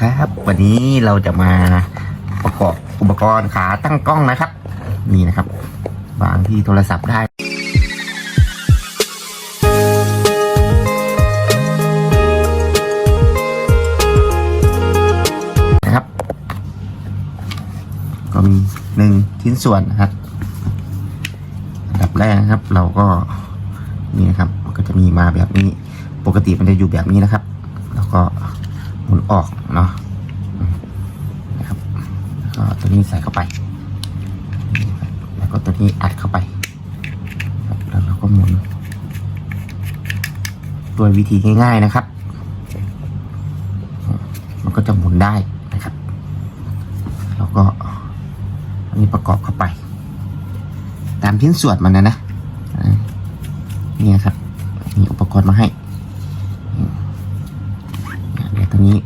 ครับ วันนี้เราจะมาประกอบอุปกรณ์ขาตั้งกล้องนะครับ นี่นะครับวางที่โทรศัพท์ได้นะครับ ก็มีหนึ่งชิ้นส่วนนะครับอันดับแรกนะครับ เราก็นี่นะครับก็จะมีมาแบบนี้ ปกติมันจะอยู่แบบนี้นะครับ แล้วก็ หมุนออกเนาะนะครับก็ตัวนี้ใส่เข้าไป แล้วก็ตัวนี้อัดเข้าไปแล้วเราก็หมุนด้วยวิธีง่าย ๆนะครับ มันก็จะหมุนได้นะครับ แล้วก็อันนี้ประกอบเข้าไป ตามชิ้นส่วนมันนะนะอ่านี่นะครับมีอุปกรณ์มาให้ นี้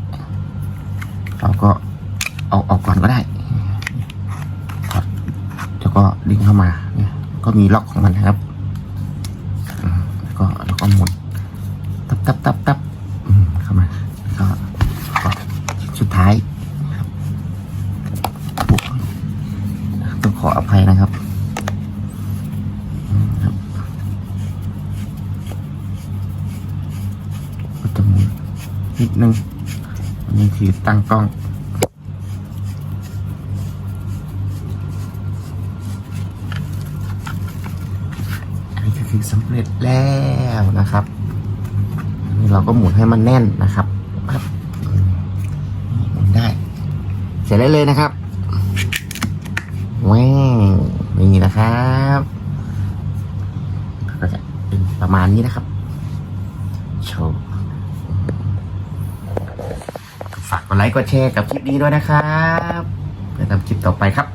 เราก็เอาออกก่อนก็ได้ครับแล้วก็ดึงเข้ามาเนี่ยก็มีล็อกของมันนะครับแล้วก็แล้วก็หมุนตับตับตับตับเข้ามาแล้วก็สุดท้ายต้องขออภัยนะครับก็จะหมุนนิดนึง นนี้คือตั้งกล้องอันนี้ก็คือสำเร็จแล้วนะครับนนี้เราก็หมุนให้มันแน่นนะครับหมุนได้ เสร็จแล้วเลยนะครับแว้าวนี่นะครับก็จะเป็นประมาณนี้นะครับโชว์ ฝากกดไลค์กดแชร์กับคลิปนี้ด้วยนะครับ เพื่อทำคลิปต่อไปครับ